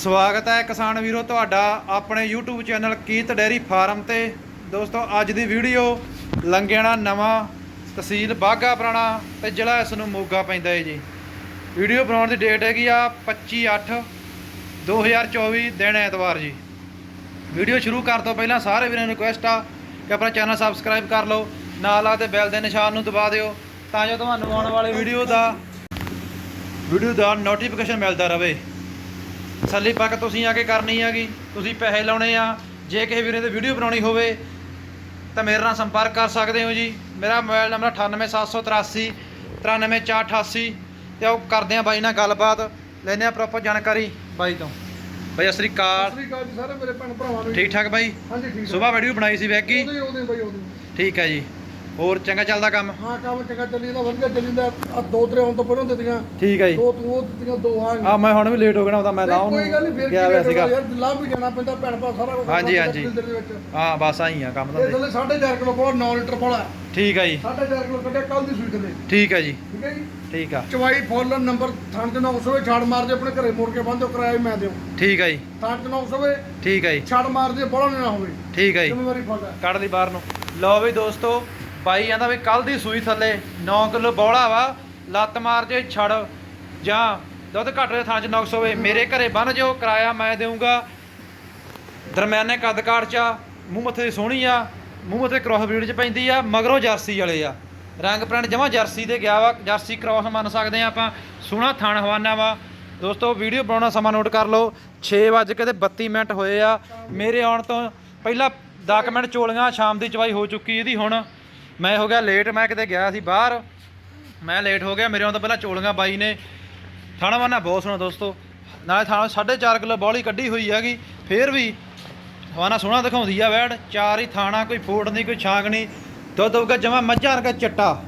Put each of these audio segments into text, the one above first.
ਸਵਾਗਤ ਹੈ ਕਿਸਾਨ ਵੀਰੋ, ਤੁਹਾਡਾ ਆਪਣੇ YouTube ਚੈਨਲ ਕੀਤ ਡੈਰੀ ਫਾਰਮ ਤੇ। ਦੋਸਤੋ, ਅੱਜ ਦੀ ਵੀਡੀਓ ਲੰਗਿਆਣਾ ਨਵਾਂ ਤਹਿਸੀਲ ਬਾਗਾ ਪੁਰਾਣਾ ਤੇ ਜ਼ਿਲ੍ਹਾ ਇਸ ਨੂੰ ਮੋਗਾ ਪੈਂਦਾ ਹੈ ਜੀ। ਵੀਡੀਓ ਬਣਾਉਣ ਦੀ ਡੇਟ ਹੈਗੀ ਆ 25 8 2024 ਦਿਨ ਐਤਵਾਰ ਜੀ। ਵੀਡੀਓ ਸ਼ੁਰੂ ਕਰਨ ਤੋਂ ਪਹਿਲਾਂ ਸਾਰੇ ਵੀਰਾਂ ਨੂੰ ਰਿਕੁਐਸਟ ਆ ਕਿ ਆਪਣਾ ਚੈਨਲ ਸਬਸਕ੍ਰਾਈਬ ਕਰ ਲਓ, ਨਾਲ ਆ ਤੇ ਬੈਲ ਦੇ ਨਿਸ਼ਾਨ ਨੂੰ ਦਬਾ ਦਿਓ ਤਾਂ ਜੋ ਤੁਹਾਨੂੰ ਆਉਣ ਵਾਲੇ ਵੀਡੀਓ ਦਾ ਵੀਡੀਓ ਦਾ ਨੋਟੀਫਿਕੇਸ਼ਨ ਮਿਲਦਾ ਰਹੇ। ਤਸੱਲੀ ਪੱਕ ਤੁਸੀਂ ਆ ਕੇ ਕਰਨੀ ਹੈਗੀ ਤੁਸੀਂ ਪੈਸੇ ਲਾਉਣੇ ਆ ਜੇ ਕਿਸੇ ਵੀਰੇ ਦੀ ਵੀਡੀਓ ਬਣਾਉਣੀ ਹੋਵੇ ਤਾਂ ਮੇਰੇ ਨਾਲ ਸੰਪਰਕ ਕਰ ਸਕਦੇ ਹੋ ਜੀ। ਮੇਰਾ ਮੋਬਾਈਲ ਨੰਬਰ 98783 93488 ਤੇ ਉਹ ਕਰਦੇ ਆ ਬਾਈ ਨਾਲ ਗੱਲਬਾਤ। ਲੈਨੇ ਆ ਪ੍ਰੋਪਰ ਜਾਣਕਾਰੀ ਬਾਈ ਤੋਂ। ਬਾਈ ਸਤਿ ਸ੍ਰੀ ਸਤਿ ਅਕਾਲ ਸ੍ਰੀ ਅਕਾਲ ਜੀ ਸਾਰੇ ਮੇਰੇ ਭੈਣ ਭਰਾਵਾਂ ਨੂੰ ਠੀਕ ਠਾਕ ਬਾਈ? ਹਾਂਜੀ ਠੀਕ ਸਵੇਰ ਵੀਡੀਓ ਬਣਾਈ ਸੀ ਉਹਦੇ। ਠੀਕ ਹੈ ਜੀ। ਹੋਰ ਚੰਗਾ ਚੱਲਦਾ ਕੰਮ? ਹਾਂ ਕੰਮ ਚੰਗਾ ਚੱਲੀ ਦਾ ਵਧੀਆ ਚੱਲੀ ਦਾ ਆ ਦੋ ਤਰੇ ਆਉਣ ਤੋਂ ਪਹਿਲਾਂ ਦਿੱਤੀਆਂ। ਠੀਕ ਹੈ ਜੀ। ਦੋ ਤੂੰ ਉਹ ਦਿੱਤੀਆਂ ਦੋ ਆ ਆ ਮੈਂ ਹੁਣ ਵੀ ਲੇਟ ਹੋ ਗਿਆ ਉਹਦਾ ਮੈਂ ਲਾਉਂ ਕੋਈ ਗੱਲ ਨਹੀਂ ਫਿਰ ਗਿਆ ਹੋਇਆ ਸੀਗਾ। ਯਾਰ ਦਿਲਾਂ ਵੀ ਜਾਣਾ ਪੈਂਦਾ ਭੈਣ ਭਰਾ ਸਾਰਾ ਕੁਝ ਹਾਂਜੀ, ਹਾਂਜੀ। ਹਾਂ ਬਸ ਆਈ ਆ ਕੰਮ ਇਹ ਧੰਦੇ ਥੱਲੇ 4.5 ਕਿਲੋ ਕੋਲ 9 ਲੀਟਰ ਕੋਲ। ਠੀਕ ਹੈ ਜੀ। 4.5 ਕਿਲੋ ਕੱਢਿਆ ਕੱਲ ਦੀ ਸੂਈ ਥੱਲੇ ਠੀਕ ਹੈ ਜੀ। ਠੀਕ ਹੈ ਜੀ? ਠੀਕ ਆ। ਚਵਾਈ ਫੁੱਲ ਨੰਬਰ ਥਾਂ ਤੇ 900 ਵੇ ਛਾੜ ਮਾਰ ਦੇ ਆਪਣੇ ਘਰੇ ਮੋੜ ਕੇ ਬੰਦੋ ਕਿਰਾਇਆ ਮੈਂ ਦਿਓ। ਠੀਕ ਹੈ ਜੀ। ਥਾਂ ਤੇ 900 ਵੇ ਠੀਕ ਹੈ ਜੀ। ਛਾੜ ਮਾਰ ਦੇ ਨਾ ਹੋਵੇ। ਠੀਕ ਹੈ ਜੀ। ਜ਼ਿੰਮੇਵਾਰੀ ਫੁੱਲ ਕੱਢ ਲਈ ਬਾਹਰ ਨੂੰ। ਲਓ ਵੀ ਦੋਸਤੋ ਬਾਈ ਕਹਿੰਦਾ ਵੀ ਕੱਲ ਦੀ ਸੂਈ ਥੱਲੇ 9 ਕਿਲੋ ਬੌਲਾ ਵਾ ਲੱਤ ਮਾਰ ਜੇ ਛੜ ਜਾਂ ਦੁੱਧ ਘੱਟ ਦੇ ਥਾਂ ਚ ਨੁਕਸ ਹੋਵੇ ਮੇਰੇ ਘਰੇ ਬੰਨ ਜੋ ਕਿਰਾਇਆ ਮੈਂ ਦੇਊਂਗਾ। ਦਰਮਿਆਨੇ ਕੱਦ ਕਾਠ ਚ ਆ, ਮੂੰਹ ਮੱਥੇ ਦੀ ਸੋਹਣੀ ਆ ਮੂੰਹ ਮੱਥੇ ਕ੍ਰੋਸ ਬਰੀਡ ਚ ਪੈਂਦੀ ਆ ਮਗਰੋਂ ਜਰਸੀ ਵਾਲੇ ਆ। ਰੰਗ ਪ੍ਰਿੰਟ ਜਮਾ ਜਰਸੀ 'ਤੇ ਗਿਆ ਵਾ ਜਰਸੀ ਕ੍ਰੋਸ ਮੰਨ ਸਕਦੇ ਆ ਆਪਾਂ ਸੋਹਣਾ ਥਣ ਹਵਾਨਾ ਵਾ। ਦੋਸਤੋ ਵੀਡੀਓ ਬਣਾਉਣਾ ਸਮਾਂ ਨੋਟ ਕਰ ਲਓ 6 ਵਜੇ ਕੇ ਤੇ 32 ਮਿੰਟ ਹੋਏ ਆ। ਮੇਰੇ ਆਉਣ ਤੋਂ ਪਹਿਲਾਂ 10 ਮਿੰਟ ਚੋਲੀਆਂ ਸ਼ਾਮ ਦੀ ਚਵਾਈ ਹੋ ਚੁੱਕੀ ਇਹਦੀ ਹੁਣ। ਮੈਂ ਹੋ ਗਿਆ ਲੇਟ ਮੈਂ ਕਿਤੇ ਗਿਆ ਸੀ ਬਾਹਰ। ਮੈਂ ਲੇਟ ਹੋ ਗਿਆ ਮੇਰੇ ਆਉਣ ਤੋਂ ਪਹਿਲਾਂ ਚੋਲੀਆਂ ਬਾਈ ਨੇ। ਥਾਣਾ ਵਾਨਾ ਬਹੁਤ ਸੋਹਣਾ ਦੋਸਤੋ। ਨਾਲੇ ਥਾਣਾ 4.5 ਕਿਲੋ ਬੌਲੀ ਕੱਢੀ ਹੋਈ ਹੈਗੀ। ਫੇਰ ਵੀ ਹਵਾਨਾ ਸੋਹਣਾ ਦਿਖਾਉਂਦੀ ਆ ਵੈੜ। ਚਾਰ ਹੀ ਥਾਣਾ ਕੋਈ ਫੋੜ ਨਹੀਂ ਕੋਈ ਛਾਂਗ ਨਹੀਂ। ਦੁੱਧ ਹੋਊਗਾ ਜਮਾ ਮੱਝਾਂ ਵਰਗਾ ਚਿੱਟਾ।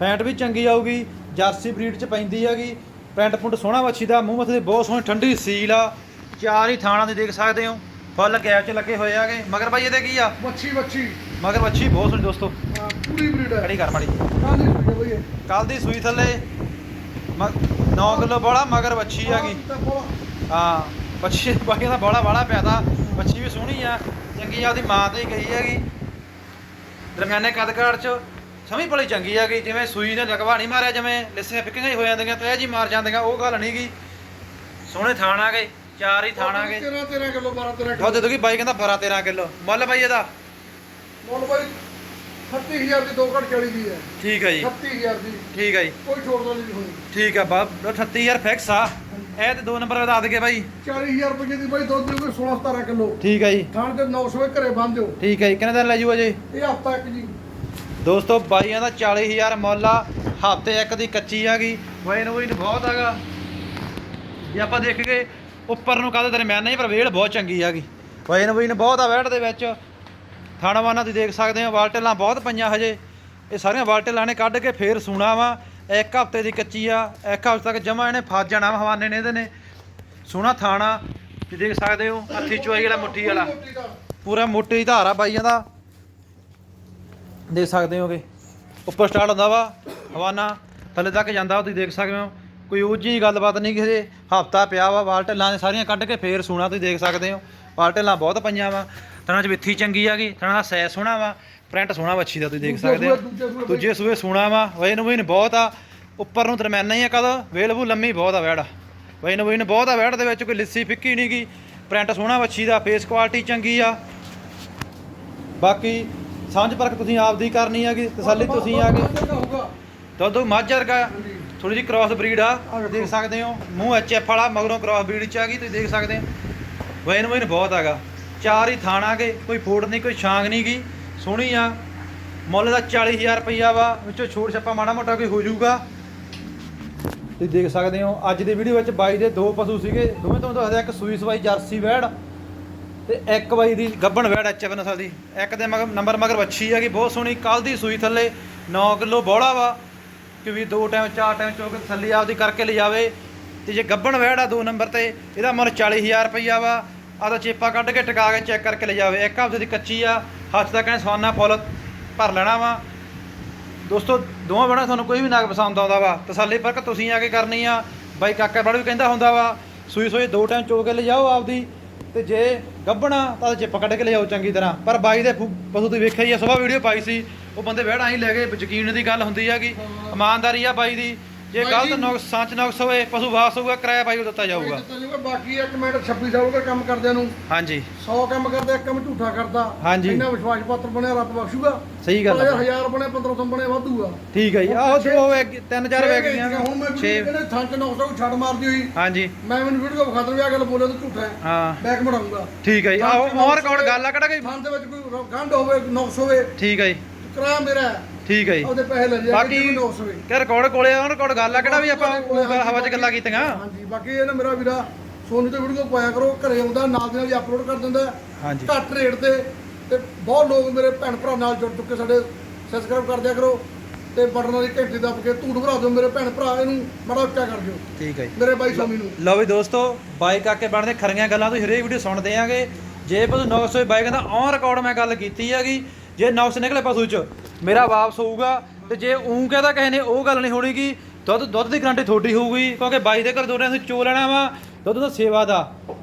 ਫੈਂਟ ਵੀ ਚੰਗੀ ਆਊਗੀ ਜਰਸੀ ਬਰੀਡ ਚ ਪੈਂਦੀ ਹੈਗੀ। ਪੈਂਟ ਪੁੰਟ ਸੋਹਣਾ ਵੱਛੀ ਦਾ ਮੂੰਹ ਮੱਥੇ ਦੀ ਬਹੁਤ ਸੋਹਣੀ ਠੰਡੀ ਸੀਲ ਆ। ਚਾਰ ਹੀ ਥਾਣਾ ਦੇ ਦੇਖ ਸਕਦੇ ਹੋ। ਫੁੱਲ ਗੈਪ ਚ ਲੱਗੇ ਹੋਏ ਆਗੇ ਮਗਰ ਬਾਈ ਇਹਦੇ ਕੀ ਆ? ਮੱਛੀ ਮੱਛੀ ਮਗਰ ਵੱਛੀ ਬਹੁਤ ਸੋਹਣੀ ਦੋਸਤੋ। ਪੂਰੀ ਬਰੀਡ ਹੈ। ਖੜੀ ਕਰ ਮਾੜੀ ਕਾਹਦੀ ਸੂਈ ਹੈ ਬਈ ਇਹ? ਕੱਲ ਦੀ ਸੂਈ ਥੱਲੇ 9 ਕਿਲੋ ਬੜਾ ਮਗਰ ਵੱਛੀ ਤਾਂ ਬਹੁਤ- ਹਾਂ ਵੱਛੀ ਬਾਈ ਦਾ ਬੜਾ ਬੜਾ ਪਿਆਦਾ ਵੱਛੀ ਵੀ ਸੋਹਣੀ ਆ ਚੰਗੀ ਆ ਉਹਦੀ ਮਾਂ ਤੇ ਹੀ ਗਈ ਹੈਗੀ। ਦਰਮਿਆਨੇ ਕੱਦ ਕਾਠ ਚ ਸਮੀ ਭਲੀ ਚੰਗੀ ਹੈਗੀ ਜਿਵੇਂ ਸੂਈ ਨੇ ਲਗਵਾ ਨਹੀਂ ਮਾਰਿਆ ਜਿਵੇਂ ਲਿੱਸੀਆਂ ਫਿੱਕੀਆਂ ਹੀ ਹੋ ਜਾਂਦੀਆਂ ਤੇ ਜੀ ਮਾਰ ਜਾਂਦੀਆਂ ਉਹ ਗੱਲ ਨਹੀਂ ਗੀ ਸੋਹਣੇ ਥਾਣ ਆ ਗਏ ਚਾਰ ਹੀ ਥਾਣ ਆ ਗਏ। 13 13 ਕਿਲੋ 12 13 ਦੁੱਧ ਦੋਗੀ ਬਾਈ ਕਹਿੰਦਾ 12 13 ਕਿਲੋ ਮੁੱਲ ਬਾਈ ਇਹਦਾ। ਮੁੱਲ ਬਾਈ 38000 ਦੀ ਦੋ ਘੜ ਚੜੀ ਦੀ ਹੈ। ਠੀਕ ਹੈ ਜੀ। 38000 ਦੀ। ਠੀਕ ਹੈ ਜੀ। ਕੋਈ ਛੋੜ ਦਾ ਨਹੀਂ ਹੋਣੀ ਠੀਕ ਆ ਬਾ 38000 ਫਿਕਸ ਆ। ਇਹ ਤੇ ਦੋ ਨੰਬਰ ਵਧਾ ਦਗੇ ਬਾਈ। 40000 ਰੁਪਏ ਦੀ ਬਾਈ ਦੁੱਧ ਦੇ 16 17 ਕਿਲੋ। ਠੀਕ ਹੈ ਜੀ। ਥਾਣ ਤੇ 900 ਵੇ ਘਰੇ ਬੰਦ ਦਿਓ। ਠੀਕ ਹੈ ਜੀ ਕਿੰਨੇ ਦਿਨ ਲੈ ਜੂ? ਅਜੇ ਇਹ ਹਫਤਾ ਇੱਕ ਜੀ। ਦੋਸਤੋ ਬਾਈਆਂ ਦਾ 40000 ਮੁੱਲ ਆ। ਹਫ਼ਤੇ ਇੱਕ ਦੀ ਕੱਚੀ ਹੈਗੀ ਵੈਨ ਵੈਨ ਬਹੁਤ ਜੇ ਆਪਾਂ ਦੇਖੀਏ ਉੱਪਰ ਨੂੰ ਕਾਹਦੇ ਦਰਮਿਆਨ ਨਹੀਂ ਪਰ ਵੇਲ ਬਹੁਤ ਚੰਗੀ ਹੈਗੀ ਵੈਨ ਵੈਨ ਬਹੁਤ ਆ ਦੇ ਵਿੱਚ। ਥਾਣਾਵਾਨਾ ਤੁਸੀਂ ਦੇਖ ਸਕਦੇ ਹੋ ਵਾਲਟੇਲਾਂ ਬਹੁਤ ਪਈਆਂ ਹਜੇ। ਇਹ ਸਾਰੀਆਂ ਵਾਲਟੇਲਾਂ ਨੇ ਕੱਢ ਕੇ ਫੇਰ ਸੂਣਾ ਵਾ। ਇੱਕ ਹਫ਼ਤੇ ਦੀ ਕੱਚੀ ਆ ਇੱਕ ਹਫ਼ਤੇ ਤੱਕ ਜਮਾ ਇਹਨੇ ਫਸ ਜਾਣਾ ਹਵਾਨੇ ਨੇ ਇਹਦੇ ਨੇ। ਸੋਹਣਾ ਥਾਣਾ ਤੁਸੀਂ ਦੇਖ ਸਕਦੇ ਹੋ ਹੱਥੀ ਚੁਆਈ ਵਾਲਾ ਮੁੱਠੀ ਵਾਲਾ। ਪੂਰਾ ਮੋਟੀ ਧਾਰਾ ਆ ਬਾਈਆਂ ਦਾ। ਦੇਖ ਸਕਦੇ ਹੋਗੇ। ਉੱਪਰ ਸਟਾਰਟ ਹੁੰਦਾ ਵਾ ਹਵਾਨਾ। ਥੱਲੇ ਤੱਕ ਜਾਂਦਾ ਵਾ, ਤੁਸੀਂ ਦੇਖ ਸਕਦੇ ਹੋ। ਕੋਈ ਉਹ ਜੀ ਗੱਲਬਾਤ ਨਹੀਂ ਕਿਸੇ ਹਫਤਾ ਪਿਆ ਵਾ ਵਾਲ ਢਿੱਲਾਂ ਨੇ ਸਾਰੀਆਂ ਕੱਢ ਕੇ ਫੇਰ ਸੂਣਾ ਤੁਸੀਂ ਦੇਖ ਸਕਦੇ ਹੋ। ਵਾਲ ਢਿੱਲਾਂ ਬਹੁਤ ਪਈਆਂ ਵਾ। ਥਣਾ ਚ ਵਿੱਥੀ ਚੰਗੀ ਆ ਗਈ। ਥਣਾ ਦਾ ਸੈ ਸੋਹਣਾ ਵਾ ਪ੍ਰਿੰਟ ਸੋਹਣਾ ਵੱਛੀ ਦਾ ਤੁਸੀਂ ਦੇਖ ਦੂਜੇ ਸਕਦੇ ਹੋ। ਸੂਏ, ਦੂਜੇ ਸੂਏ ਦੂਜੇ ਸੂਏ ਸੋਹਣਾ ਵਾ ਵੈਨ ਵੈਨ ਬਹੁਤ ਆ। ਉੱਪਰ ਨੂੰ ਦਰਮਿਆਨਾ ਹੀ ਆ ਕਦ ਵੇਲਬੂ ਲੰਮੀ ਬਹੁਤ ਆ ਵੈੜ। ਵੈਨ ਵੈਨ ਬਹੁਤ ਆ ਵੈੜ ਦੇ ਵਿੱਚ ਕੋਈ ਲਿੱਸੀ ਫਿੱਕੀ ਨਹੀਂ ਗੀ। ਪ੍ਰਿੰਟ ਸੋਹਣਾ ਵੱਛੀ ਦਾ ਫੇਸ ਕੁਆਲਿਟੀ ਚੰਗੀ ਆ। ਬਾਕੀ ਸਮਝ ਪਰਖ ਤੁਸੀਂ ਆਪਦੀ ਕਰਨੀ ਹੈਗੀ ਤਸੱਲੀ ਤੁਸੀਂ ਆ ਕੇ ਹੋਊਗਾ ਦੁੱਧ ਮੱਝ ਵਰਗਾ ਹਾਂਜੀ। ਥੋੜੀ ਜਿਹੀ ਕ੍ਰਾਸ ਬਰੀਡ ਆ ਦੇਖ ਸਕਦੇ ਹੋ। ਮੂੰਹ ਐਚ ਐਫ ਵਾਲਾ ਮਗਰੋਂ ਕ੍ਰਾਸ ਬਰੀਡ ਚ ਆ ਗਈ ਤੁਸੀਂ ਦੇਖ ਸਕਦੇ ਹੋ। ਵੈਨ ਵੈਨ ਬਹੁਤ ਹੈਗਾ ਚਾਰ ਹੀ ਥਾਣਾ ਆ ਕੋਈ ਫੋੜ ਨਹੀਂ, ਕੋਈ ਛਾਂਗ ਨਹੀਂ ਗਈ। ਸੋਹਣੀ ਆ, ਮੁੱਲ ਦਾ 40000 ਰੁਪਈਆ ਵਾ, ਵਿੱਚੋਂ ਛੋੜ ਛੱਪਾ ਮਾੜਾ ਮੋਟਾ ਕੋਈ ਹੋ ਜਾਊਗਾ। ਤੁਸੀਂ ਦੇਖ ਸਕਦੇ ਹੋ, ਅੱਜ ਦੀ ਵੀਡੀਓ ਵਿੱਚ ਬਾਈ ਦੇ ਦੋ ਪਸ਼ੂ ਸੀਗੇ, ਦੋਵੇਂ ਤੁਹਾਨੂੰ ਦੱਸਦੇ ਇੱਕ ਸੂਈ ਸਵਾਈ ਜਰਸੀ ਵੈੜ ਤੇ ਇੱਕ ਬਾਈ ਦੀ ਗੱਬਣ ਵੈੜ, ਐਚ ਨਸਲ ਦੀ। ਇੱਕ ਦੇ ਮਗਰ, ਨੰਬਰ ਮਗਰ ਵੱਛੀ ਹੈਗੀ ਬਹੁਤ ਸੋਹਣੀ ਕੱਲ ਦੀ ਸੂਈ ਥੱਲੇ 9 ਕਿਲੋ ਬੋਲਾ ਵਾ, ਕਿ ਵੀ ਦੋ ਟਾਈਮ, ਚਾਰ ਟਾਈਮ ਚੋਕ ਥੱਲੇ ਆਪਦੀ ਕਰਕੇ ਲਿਜਾਵੇ। ਤੇ ਜੇ ਗੱਬਣ ਵੈੜ ਆ ਦੋ ਨੰਬਰ ਤੇ, ਇਹਦਾ ਮੁੱਲ 40000 ਰੁਪਈਆ ਵਾ ਆਦਾ ਚੇਪਾ ਕੱਢ ਕੇ ਟਿਕਾ ਕੇ ਚੈੱਕ ਕਰਕੇ ਲਿਜਾਵੇ ਇੱਕ ਹਫ਼ਤੇ ਦੀ ਕੱਚੀ ਆ ਹੱਥ ਦਾ ਕਹਿੰਦੇ ਸਵਾਨਾ ਫੁੱਲ ਭਰ ਲੈਣਾ ਵਾ। ਦੋਸਤੋ ਦੋਵਾਂ ਬਣਾ ਤੁਹਾਨੂੰ ਕੋਈ ਵੀ ਨਾਗ ਪਸੰਦ ਆਉਂਦਾ ਵਾ। ਤਸੱਲੀ ਪਰਕ ਤੁਸੀਂ ਆ ਕੇ ਕਰਨੀ ਆ। ਬਾਈ ਕਾਕਾ ਬੜ ਵੀ ਕਹਿੰਦਾ ਹੁੰਦਾ ਵਾ ਸੂਈ ਸੂਈ ਦੋ ਟਾਈਮ ਚੋ ਕੇ ਲਿਜਾਓ ਆਪਦੀ ਤੇ ਜੇ ਗੱਭਣਾ ਤਾਂ ਚਿੱਪ ਕੱਢ ਕੇ ਲਿਜਾਓ ਚੰਗੀ ਤਰ੍ਹਾਂ। ਪਰ ਬਾਈ ਦੇ ਪਸ਼ੂ ਤੁਸੀਂ ਵੇਖਿਆ ਹੀ ਆ ਸਵੇਰ ਵੀਡੀਓ ਪਾਈ ਸੀ ਉਹ ਬੰਦੇ ਵਿਹੜਾ ਹੀ ਲੈ ਗਏ ਯਕੀਨ ਦੀ ਗੱਲ ਹੁੰਦੀ ਹੈਗੀ ਇਮਾਨਦਾਰੀ ਆ ਬਾਈ ਦੀ। ਜੇ ਗਲਤ ਨੁਕਸ ਸੱਚ ਨੁਕਸ ਹੋਏ ਪਸ਼ੂ ਵਾਪਸ ਹੋਊਗਾ ਕਿਰਾਇਆ ਬਾਈ ਨੂੰ ਦਿੱਤਾ ਜਾਊਗਾ। ਦਿੱਤਾ ਜਾਊਗਾ। ਬਾਕੀ ਇੱਕ ਮਿੰਟ 26 ਸਾਲ ਦਾ ਕੰਮ ਕਰਦਿਆਂ ਨੂੰ। ਹਾਂਜੀ। 100 ਕੰਮ ਕਰਦਾ ਇੱਕ ਕੰਮ ਝੂਠਾ ਕਰਦਾ। ਹਾਂਜੀ। ਇੰਨਾ ਵਿਸ਼ਵਾਸ ਪਾਤਰ ਬਣਿਆ ਰੱਬ ਬਖਸ਼ੂਗਾ। ਸਹੀ ਗੱਲ ਆ। 1000 ਬਣੇ 1500 ਬਣੇ ਵਾਧੂਗਾ। ਠੀਕ ਹੈ ਜੀ। ਆਹੋ ਦੋ ਵੈਗ ਤਿੰਨ ਚਾਰ ਵੈਗ ਗਈਆਂ ਹੁਣ ਮੈਂ 6 ਇਹਨੇ ਥਾਂ ਚ 900 ਛੱਡ ਮਾਰਦੀ ਹੋਈ। ਹਾਂਜੀ। ਮੈਂ ਮੈਨੂੰ ਵੀਡੀਓ ਵਿਖਾ ਦੂੰ ਵੀ ਆ ਗੱਲ ਬੋਲੇ ਤਾਂ ਝੂਠਾ ਹੈ। ਹਾਂ। ਬੈਕ ਮੜਾਉਂਗਾ ਠੀਕ ਹੈ ਜੀ। ਆਹੋ ਔਨ ਰਿਕਾਰਡ ਗੱਲ ਆ ਕਿਹੜਾ ਕਿ ਥਾਂ ਦੇ ਵਿੱਚ ਕੋਈ ਗੰਢ ਹੋਵੇ ਨੌਕਸ ਹੋਵੇ ਠੀਕ ਹੈ ਜੀ। ਕਿਰਾਇਆ ਮੇਰਾ ਹੈ। ਠੀਕ ਹੈ ਜੀ। ਉਹਦੇ ਪੈਸੇ ਲੈ ਜਾ ਬਾਕੀ ਕਿ ਰਿਕਾਰਡ ਕੋਲੇ ਔਨ ਰਿਕਾਰਡ ਗੱਲ ਆ ਕਿਹੜਾ ਵੀ ਆਪਾਂ ਹਵਾ 'ਚ ਗੱਲਾਂ ਕੀਤੀਆਂ। ਹਾਂਜੀ ਬਾਕੀ ਇਹ ਨਾ ਮੇਰਾ ਵੀਰਾ ਸੋਨੀ ਤੇ ਵੀਡੀਓ ਪਾਇਆ ਕਰੋ ਘਰੇ ਆਉਂਦਾ ਨਾਲ ਦੀ ਨਾਲ ਹੀ ਅਪਲੋਡ ਕਰ ਦਿੰਦਾ। ਹਾਂਜੀ। ਘੱਟ ਰੇਟ ਤੇ ਤੇ ਬਹੁਤ ਲੋਕ ਮੇਰੇ ਭੈਣ ਭਰਾ ਨਾਲ ਜੁੜ ਚੁੱਕੇ ਸਾਡੇ ਸਬਸਕ੍ਰਾਈਬ ਕਰ ਦਿਆ ਕਰੋ। ਤੇ ਬਟਨ ਵਾਲੀ ਘੰਟੀ ਦੱਬ ਕੇ ਧੂੜ ਭਰਾ ਦਿਓ ਮੇਰੇ ਭੈਣ ਭਰਾ ਇਹਨੂੰ ਬੜਾ ਉੱਚਾ ਕਰ ਦਿਓ। ਠੀਕ ਹੈ ਜੀ। ਮੇਰੇ ਬਾਈ ਸੋਨੀ ਨੂੰ। ਲਓ ਵੀ ਦੋਸਤੋ ਬਾਈਕ ਆ ਕੇ ਬਣਦੇ ਖਰੀਆਂ ਗੱਲਾਂ ਤੁਸੀਂ ਹਰੇਕ ਵੀਡੀਓ ਸੁਣਦੇ ਆਂਗੇ। ਜੇ ਪਸ਼ੂ ਨੌਕਸ ਹੋਏ ਬਾਈਕ ਦਾ ਔਨ ਰਿਕਾਰਡ ਮੈਂ ਗੱਲ ਕੀਤੀ ਹੈਗੀ। ਜੇ ਨੌਕਸ ਨਿਕਲੇ ਪਸ਼ੂ ਚ ਮੇਰਾ ਵਾਪਸ ਹੋਊਗਾ ਤੇ ਜੇ ਊਂ ਕਹਦਾ ਕਿਸੇ ਨੇ ਉਹ ਗੱਲ ਨਹੀਂ ਹੋਣੀਗੀ ਦੁੱਧ ਦੁੱਧ ਦੀ ਗਰੰਟੀ ਤੁਹਾਡੀ ਹੋਊਗੀ ਕਿਉਂਕਿ ਬਾਈ ਦੇ ਘਰ ਦੋਰਿਆਂ ਤੁਸੀਂ ਚੋ ਲੈਣਾ ਵਾ ਦੁੱਧ ਦਾ ਸੇਵਾ ਦਾ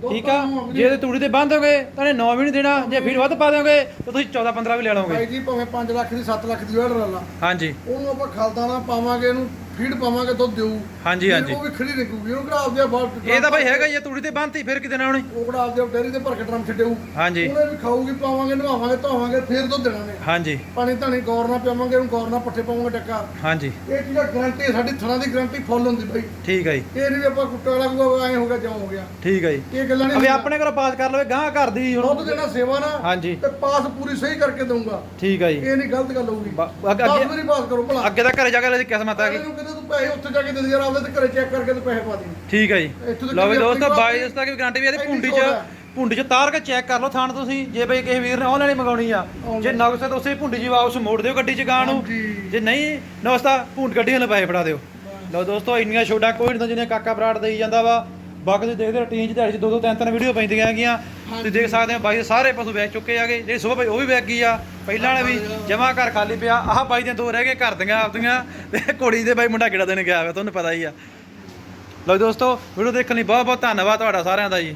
ਠੀਕ ਆ? ਜੇ ਤੇ ਤੂੜੀ ਤੇ ਬੰਦ ਹੋਗੇ ਤਾਂ ਇਹਨੇ 9 ਵੀ ਨਹੀਂ ਦੇਣਾ ਜੇ ਫਿਰ ਵੱਧ ਪਾ ਦਿਓਗੇ ਤਾਂ ਤੁਸੀਂ 14 15 ਵੀ ਲੈ ਲਓਗੇ। ਬਾਈ ਜੀ ਭਾਵੇਂ 5 ਲੱਖ ਦੀ 7 ਲੱਖ ਦੀ ਵੇੜ ਲਾ ਹਾਂਜੀ। ਉਹਨੂੰ ਆਪਾਂ ਖਲਦਾਣਾ ਪਾਵਾਂਗੇ ਇਹਨੂੰ। ਫੀਡ ਪਾਵਾਂਗੇ ਦੁੱਧ ਦੇਊ। ਹਾਂਜੀ ਹਾਂਜੀ। ਉਹ ਵੀ ਖੜੀ ਨਿਕਲੂਗੀ ਉਹਨੂੰ ਕਿਹੜਾ ਆਪਦੇ ਬਾਹਰ ਇਹ ਤਾਂ ਬਾਈ ਹੈਗਾ ਹੀ ਆ, ਤੂੜੀ ਤੇ ਬੰਨਤੀ ਫਿਰ ਕਿਤੇ ਨਾ ਹੋਣੀ ਉਹ ਕਿਹੜਾ ਆਪਦੇ ਡੇਰੀ ਦੇ ਭਰ ਕੇ ਡਰਮ ਛੱਡੇਊ। ਹਾਂਜੀ। ਉਹਨੇ ਵੀ ਖਾਊਗੀ ਪਾਵਾਂਗੇ ਨਵਾਵਾਂਗੇ ਧੋਵਾਂਗੇ ਫੇਰ ਦੁੱਧ ਦੇਣਾ ਨੇ ਹਾਂਜੀ। ਪਾਣੀ ਧਾਣੀ ਗੌਰ ਨਾਲ ਪਿਆਵਾਂਗੇ ਉਹਨੂੰ ਗੌਰ ਨਾਲ ਪੱਠੇ ਪਾਵਾਂਗੇ ਟੱਕਾ ਹਾਂਜੀ। ਇਹ ਚੀਜ਼ਾਂ ਗਾਰੰਟੀ ਸਾਡੀ ਥਣਾ ਦੀ ਗਾਰੰਟੀ ਫੁੱਲ ਹੁੰਦੀ ਬਾਈ। ਠੀਕ ਹੈ ਜੀ। ਇਹ ਨਹੀਂ ਵੀ ਆਪਾਂ ਕੁੱਟਾ ਵਾਲਾ ਕੋ ਐ ਹੋ ਗਿਆ ਜਿਉਂ ਹੋ ਗਿਆ। ਠੀਕ ਹੈ ਜੀ। ਇਹ ਗੱਲਾਂ ਨਹੀਂ ਅਬੇ ਆਪਣੇ ਘਰੋਂ ਪਾਸ ਕਰ ਲਵੇ ਗਾਂ ਘਰ ਦੀ ਦੁੱਧ ਹੁਣ ਦੇਣਾ ਸੇਵਾ ਨਾ ਹਾਂਜੀ। ਤੇ ਪਾਸ ਪੂਰੀ ਸਹੀ ਕਰਕੇ ਦਊਂਗਾ। ਠੀਕ ਹੈ ਜੀ। ਇਹ ਨਹੀਂ ਗਲਤ ਗੱਲ ਹੋਊਗੀ। ਅੱਗੇ- 10 ਵਾਰੀ ਪਾਸ ਕਰੋ ਭਲਾ। ਅੱਗੇ ਤਾਂ ਘਰੇ ਜਾ ਕੇ ਕਿਸਮਤ ਆ ਗਈ। ਕਹਿੰਦੇ ਤੂੰ ਪੈਸੇ ਉੱਥੇ ਜਾ ਕੇ ਦੇ ਦੇ ਯਾਰ ਆਪਦੇ ਤੇ ਘਰੇ ਚੈੱਕ ਕਰਕੇ ਤੇ ਪੈਸੇ ਪਾ ਦੇ। ਠੀਕ ਹੈ ਜੀ। ਤੱਕ ਲਓ ਵੀ ਵੀ ਦੋਸਤੋ ਆਪਣੀ ਬਾਈ ਦੋਸਤਾਂ ਦੀ ਗਾਰੰਟੀ ਵੀ ਇਹਦੀ ਛੋਟ 'ਚ। ਪੁੰਡੀ 'ਚ ਤਾਰ ਕੇ ਚੈੱਕ ਕਰ ਲਓ ਥਾਣ ਤੁਸੀਂ ਜੇ ਬਈ ਕਿਸੇ ਵੀਰ ਨੇ ਆਨਲਾਈਨ ਹੀ ਮੰਗਾਉਣੀ ਆ। ਜੇ ਨਗਸ ਤਾਂ ਉਸੇ ਪੁੰਡੀ 'ਚ ਵਾਪਸ ਮੋੜ ਦਿਓ ਗੱਡੀ 'ਚ ਗਾਂ ਨੂੰ। ਹਾਂਜੀ। ਜੇ ਨਹੀਂ ਨਗਸਤਾ ਪੁੰਡ ਗੱਡੀ ਨੂੰ ਪੈਸੇ ਫੜਾ ਦਿਓ। ਲਓ ਦੋਸਤੋ ਇੰਨੀਆਂ ਛੋਟਾਂ ਕੋਈ ਨਹੀਂ ਜਿਹਨੇ ਕਾਕਾ ਬਰਾੜ ਦੇਈ ਜਾਂਦਾ ਵਾ। ਬਾਕੀ ਤੁਸੀਂ ਦੇਖਦੇ ਰੂਟੀਨ 'ਚ ਦਿਹਾੜੀ 'ਚ ਦੋ ਦੋ ਤਿੰਨ ਤਿੰਨ ਵੀਡੀਓ ਪੈਂਦੀਆਂ ਹੈਗੀਆਂ। ਤੁਸੀਂ ਦੇਖ ਸਕਦੇ ਹੋ ਬਾਈ ਦੇ ਸਾਰੇ ਪਸ਼ੂ ਵੇਚ ਚੁੱਕੇ ਆਗੇ ਜਿਹੜੇ ਸੁਬਹ ਬਾਈ ਉਹ ਵੀ ਵੇਚ ਗਈ ਆ। ਪਹਿਲਾਂ ਵਾਲੇ ਵੀ ਜਮਾ ਘਰ ਖਾਲੀ ਪਿਆ। ਆਹ ਬਾਈ ਦੀਆਂ ਦੋ ਰਹਿ ਗਏ ਘਰ ਦੀਆਂ ਆਪਦੀਆਂ। ਤੇ ਕੁੜੀ ਦੇ ਬਾਈ ਮੁੰਡਾ ਕਿਹੜਾ ਦੇਣ ਗਿਆ ਹੋਇਆ ਤੁਹਾਨੂੰ ਪਤਾ ਹੀ ਆ। ਲਓ ਦੋਸਤੋ ਵੀਡੀਓ ਦੇਖਣ ਲਈ ਬਹੁਤ ਬਹੁਤ ਧੰਨਵਾਦ ਤੁਹਾਡਾ ਸਾਰਿਆਂ ਦਾ ਜੀ।